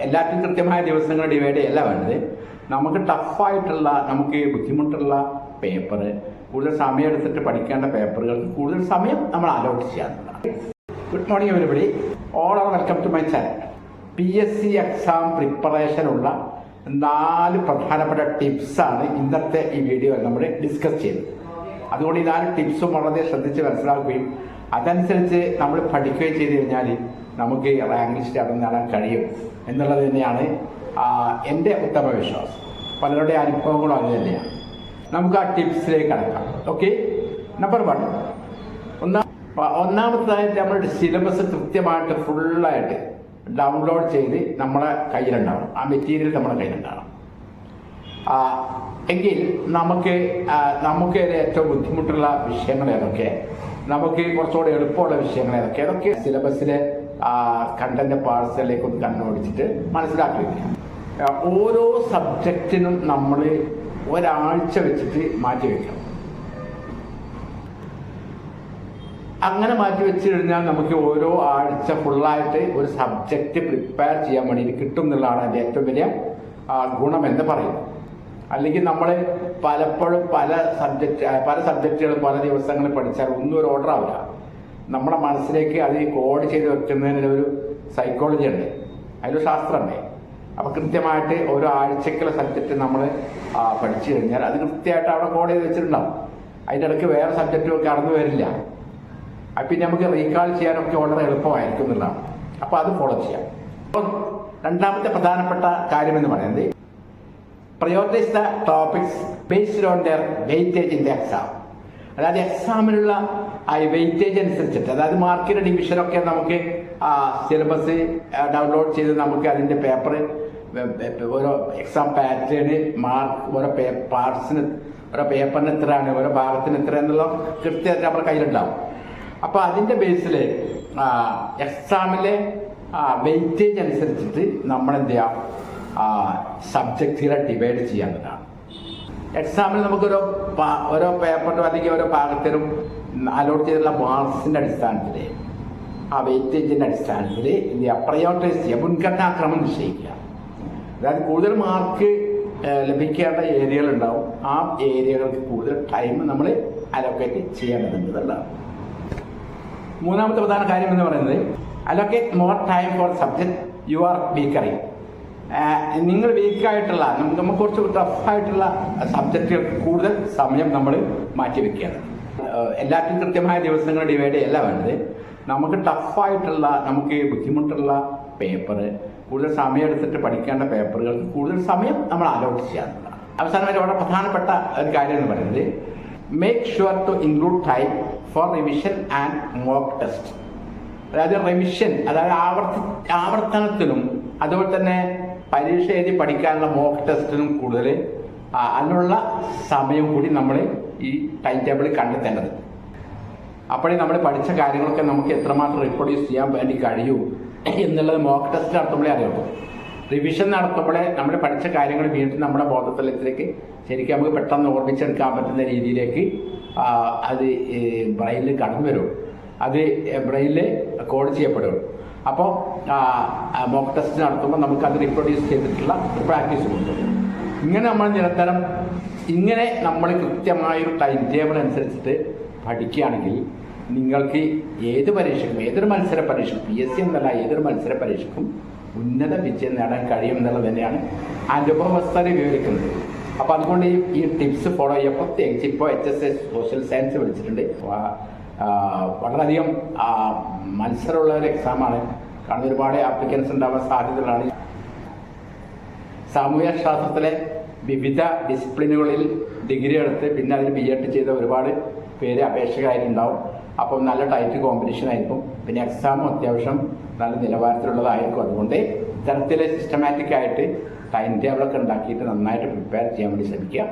എല്ലാത്തിനും കൃത്യമായ ദിവസങ്ങൾ ഡിവൈഡ് ചെയ്യല്ല വേണ്ടത്. നമുക്ക് ടഫായിട്ടുള്ള നമുക്ക് ബുദ്ധിമുട്ടുള്ള പേപ്പർ കൂടുതൽ സമയം എടുത്തിട്ട് പഠിക്കേണ്ട പേപ്പറുകൾക്ക് കൂടുതൽ സമയം നമ്മൾ allot ചെയ്യാറുള്ളതാണ് good morning everybody all are welcome to my channel P S C exam പ്രിപ്പറേഷനുള്ള നാല് പ്രധാനപ്പെട്ട ടിപ്സാണ് ഇന്നത്തെ ഈ വീഡിയോ നമ്മൾ ഡിസ്കസ് ചെയ്തത് അതുകൊണ്ട് ഈ നാല് ടിപ്സും വളരെ ശ്രദ്ധിച്ച് മനസ്സിലാക്കുകയും അതനുസരിച്ച് നമ്മൾ പഠിക്കുകയും ചെയ്തു കഴിഞ്ഞാൽ നമുക്ക് റാങ്ക് ലിസ്റ്റ് അവിടെ നേടാൻ കഴിയും എന്നുള്ളത് തന്നെയാണ് എന്റെ ഉത്തമ വിശ്വാസം പലരുടെ അനുഭവങ്ങളും അത് തന്നെയാണ്. നമുക്ക് ആ ടിപ്സിലേക്ക് കടക്കാം. ഓക്കെ നമ്പർ വൺ ഒന്നാം ഒന്നാമത്തേതായിട്ട് നമ്മുടെ സിലബസ് കൃത്യമായിട്ട് ഫുള്ളായിട്ട് ഡൗൺലോഡ് ചെയ്ത് നമ്മളെ കയ്യിലുണ്ടാവണം. ആ മെറ്റീരിയൽ നമ്മുടെ കയ്യിലുണ്ടാവണം. എങ്കിൽ നമുക്ക് നമുക്ക് ഏറ്റവും ബുദ്ധിമുട്ടുള്ള വിഷയങ്ങൾ ഏതൊക്കെ? നമുക്ക് കുറച്ചുകൂടെ എളുപ്പമുള്ള വിഷയങ്ങൾ ഏതൊക്കെ? ഏതൊക്കെ? സിലബസിലെ കണ്ടന്റ് പാഴ്സലിലേക്ക് ഒന്ന് കണ്ണോടിച്ചിട്ട് മനസ്സിലാക്കിയിരിക്കാം ആ, ഓരോ സബ്ജക്റ്റിനും നമ്മൾ ഒരാഴ്ച വെച്ചിട്ട് മാറ്റി വെക്കണം. അങ്ങനെ മാറ്റി വെച്ച് കഴിഞ്ഞാൽ നമുക്ക് ഓരോ ആഴ്ച ഫുള്ളായിട്ട് ഒരു സബ്ജക്റ്റ് പ്രിപ്പയർ ചെയ്യാൻ വേണ്ടി കിട്ടും എന്നുള്ളതാണ് അതിന്റെ ഏറ്റവും വലിയ ഗുണം ഗുണമെന്ന് പറയുന്നത്. അല്ലെങ്കിൽ നമ്മൾ പലപ്പോഴും പല സബ്ജക്റ്റ് പല സബ്ജക്റ്റുകൾ പല ദിവസങ്ങളിൽ പഠിച്ചാൽ ഒന്നും ഒരു ഓർഡർ ആവില്ല. നമ്മുടെ മനസ്സിലേക്ക് അത് കോഡ് ചെയ്ത് വെക്കുന്നതിന് ഒരു സൈക്കോളജി ഉണ്ട്. അതിലൊരു ശാസ്ത്രമുണ്ട്. അപ്പോൾ കൃത്യമായിട്ട് ഓരോ ആഴ്ചക്കുള്ള സബ്ജക്റ്റ് നമ്മൾ പഠിച്ചു കഴിഞ്ഞാൽ അത് കൃത്യമായിട്ട് അവിടെ കോഡ് ചെയ്ത് വെച്ചിട്ടുണ്ടാവും. അതിന്റെ ഇടയ്ക്ക് വേറെ സബ്ജക്റ്റുകൾ കടന്നു വരില്ല. പിന്നെ നമുക്ക് റീകാൾ ചെയ്യാനൊക്കെ വളരെ എളുപ്പമായിരിക്കും എന്നുള്ളതാണ്. അപ്പോൾ അത് ഫോളോ ചെയ്യാം. അപ്പം രണ്ടാമത്തെ പ്രധാനപ്പെട്ട കാര്യം എന്ന് പറയുന്നത് prioritise the topics based on their weightage in the exam അതായത് എക്സാമിനുള്ള ആ വെയിറ്റേജ് അനുസരിച്ചിട്ട്. അതായത് മാർക്കിന്റെ ഡിവിഷനൊക്കെ നമുക്ക് സിലബസ് ഡൗൺലോഡ് ചെയ്ത് നമുക്ക് അതിന്റെ പേപ്പർ ഓരോ എക്സാം പാറ്റേൺ മാർക്ക് ഓരോ പാർട്സിന് ഓരോ പേപ്പറിന് എത്രയാണ് ഓരോ ഭാഗത്തിന് എത്ര എന്നുള്ള കൃത്യമായിട്ട് നമ്മുടെ കയ്യിലുണ്ടാവും. അപ്പോൾ അതിന്റെ ബേസിൽ എക്സാമിലെ വെയിറ്റേജ് അനുസരിച്ചിട്ട് നമ്മൾ എന്ത് ചെയ്യാം സബ്ജക്റ്റുകളെ ഡിവൈഡ് ചെയ്യാവുന്നതാണ്. എക്സാമിൽ നമുക്കൊരു പാ- ഓരോ പേപ്പറിനും അല്ലെങ്കിൽ ഓരോ ഭാഗത്തിനും അലോട്ട് ചെയ്തിട്ടുള്ള മാർക്സിന്റെ അടിസ്ഥാനത്തിൽ ആ വെയിറ്റേജിന്റെ അടിസ്ഥാനത്തിൽ എന്ത് ചെയ്യുക? പ്രയോറിറ്റൈസ് ചെയ്യുക. മുൻഗണനാക്രമം നിശ്ചയിക്കുക. അതായത് കൂടുതൽ മാർക്ക് ലഭിക്കേണ്ട ഏരിയകൾ ഉണ്ടാവും ആ ഏരിയകൾക്ക് കൂടുതൽ ടൈം നമ്മൾ അലോക്കേറ്റ് ചെയ്യേണ്ടതുണ്ട് മൂന്നാമത്തെ പ്രധാന കാര്യം എന്ന് പറയുന്നത് allocate more time for subject you are weaker നിങ്ങൾ വീക്കായിട്ടുള്ള നമുക്ക് കുറച്ച് ടഫായിട്ടുള്ള സബ്ജക്റ്റുകൾക്ക് കൂടുതൽ സമയം നമ്മൾ മാറ്റിവെക്കുകയാണ് ഏഹ് എല്ലാത്തിനും കൃത്യമായ ദിവസങ്ങൾ ഡിവൈഡ് ചെയ്യല്ല വേണ്ടത്. നമുക്ക് ടഫായിട്ടുള്ള നമുക്ക് ബുദ്ധിമുട്ടുള്ള പേപ്പർ കൂടുതൽ സമയം എടുത്തിട്ട് പഠിക്കേണ്ട പേപ്പറുകൾക്ക് കൂടുതൽ സമയം നമ്മൾ അലോട്ട് ചെയ്യാറുണ്ട് അവസാനമായിട്ട് വളരെ പ്രധാനപ്പെട്ട ഒരു കാര്യം എന്ന് പറയുന്നത് make sure to include time for revision and mock test അതായത് റിവിഷൻ അതായത് ആവർത്തി ആവർത്തനത്തിനും അതുപോലെ തന്നെ പരീക്ഷ എഴുതി പഠിക്കാനുള്ള മോക്ക് ടെസ്റ്റിനും കൂടുതൽ അതിനുള്ള സമയം കൂടി നമ്മൾ ഈ ടൈം ടേബിളിൽ കണ്ടെത്തേണ്ടത്. അപ്പോഴേ നമ്മൾ പഠിച്ച കാര്യങ്ങളൊക്കെ നമുക്ക് എത്രമാത്രം റിപ്രൊഡ്യൂസ് ചെയ്യാൻ വേണ്ടി കഴിയൂ എന്നുള്ളത് മോക്ക് ടെസ്റ്റ് നടത്തുമ്പോഴേ അറിയുള്ളൂ. റിവിഷൻ നടത്തുമ്പോഴേ നമ്മൾ പഠിച്ച കാര്യങ്ങൾ വീണ്ടും നമ്മുടെ ബോധതലത്തിലേക്ക് ശരിക്കും നമുക്ക് പെട്ടെന്ന് ഓർമ്മിച്ചെടുക്കാൻ പറ്റുന്ന രീതിയിലേക്ക് അത് ബ്രെയിനിൽ കടന്നു വരുള്ളൂ അത് ബ്രെയിനിൽ കോഡ് ചെയ്യപ്പെടുള്ളൂ അപ്പോൾ മോക്ക് ടെസ്റ്റ് നടത്തുമ്പോൾ നമുക്ക് അത് റിപ്രൊഡ്യൂസ് ചെയ്തിട്ടുള്ള പ്രാക്ടീസ് കൊണ്ടുവരും ഇങ്ങനെ നമ്മൾ നിരന്തരം ഇങ്ങനെ നമ്മൾ കൃത്യമായൊരു ടൈം ടേബിൾ അനുസരിച്ചിട്ട് പഠിക്കുകയാണെങ്കിൽ നിങ്ങൾക്ക് ഏത് പരീക്ഷയ്ക്കും ഏതൊരു മത്സര പരീക്ഷയ്ക്കും പി എസ് സി എന്നല്ല ഏതൊരു മത്സര പരീക്ഷയ്ക്കും ഉന്നത വിജയം നേടാൻ കഴിയും എന്നുള്ളത് തന്നെയാണ് അനുഭവസ്ഥരെ വിവരിക്കുന്നത്. അപ്പോൾ അതുകൊണ്ട് ഈ ടിപ്സ് ഫോളോ ചെയ്യുക. പ്രത്യേകിച്ച് ഇപ്പോൾ H S S social science വിളിച്ചിട്ടുണ്ട്. വളരെയധികം മത്സരമുള്ള ഒരു എക്സാമാണ് കാരണം ഒരുപാട് ആപ്ലിക്കൻസ് ഉണ്ടാവാൻ സാധ്യതകളാണ്. സാമൂഹ്യ ശാസ്ത്രത്തിലെ വിവിധ ഡിസിപ്ലിനുകളിൽ ഡിഗ്രി എടുത്ത് പിന്നെ അതിൽ ബി എഡ് ചെയ്ത ഒരുപാട് പേര് അപേക്ഷകരായിട്ടുണ്ടാവും. അപ്പം നല്ല ടൈറ്റ് കോമ്പറ്റീഷൻ ആയിരിക്കും. പിന്നെ എക്സാമും അത്യാവശ്യം നല്ല നിലവാരത്തിലുള്ളതായിരിക്കും. അതുകൊണ്ട് ഇത്തരത്തിലെ സിസ്റ്റമാറ്റിക് ആയിട്ട് ടൈം ടേബിളൊക്കെ ഉണ്ടാക്കിയിട്ട് നന്നായിട്ട് പ്രിപ്പയർ ചെയ്യാൻ വേണ്ടി ശ്രമിക്കുക.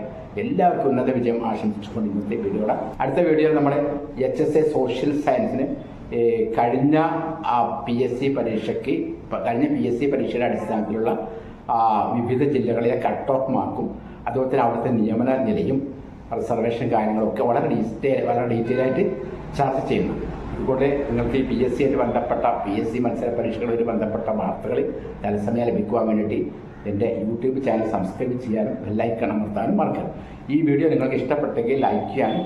എല്ലാവർക്കും ഉന്നത വിജയം ആശംസിച്ചുകൊണ്ട് ഇന്നത്തെ വീഡിയോയുടെ അടുത്ത വീഡിയോയിൽ നമ്മൾ എച്ച് എസ് എ സോഷ്യൽ സയൻസിന് കഴിഞ്ഞ പി എസ് സി പരീക്ഷയ്ക്ക് കഴിഞ്ഞ പി എസ് സി പരീക്ഷയുടെ അടിസ്ഥാനത്തിലുള്ള വിവിധ ജില്ലകളിലെ കട്ട് ഓഫ് മാർക്കും അതുപോലെ തന്നെ അവിടുത്തെ നിയമന നിലയും റിസർവേഷൻ കാര്യങ്ങളൊക്കെ വളരെ ഡീറ്റെയിൽ വളരെ ഡീറ്റെയിൽ ആയിട്ട് ചർച്ച ചെയ്യുന്നു അതുകൊണ്ട് നിങ്ങൾക്ക് ഈ പി എസ് സി ആയിട്ട് ബന്ധപ്പെട്ട പി എസ് സി മത്സര പരീക്ഷകളുമായി ബന്ധപ്പെട്ട വാർത്തകൾ തത്സമയം ലഭിക്കുവാൻ വേണ്ടിയിട്ട് എന്റെ യൂട്യൂബ് ചാനൽ സബ്സ്ക്രൈബ് ചെയ്യാനും ബെല്ലൈക്കൺ അമർത്താനും മറക്കരുത്. ഈ വീഡിയോ നിങ്ങൾക്ക് ഇഷ്ടപ്പെട്ടെങ്കിൽ ലൈക്ക് ചെയ്യാനും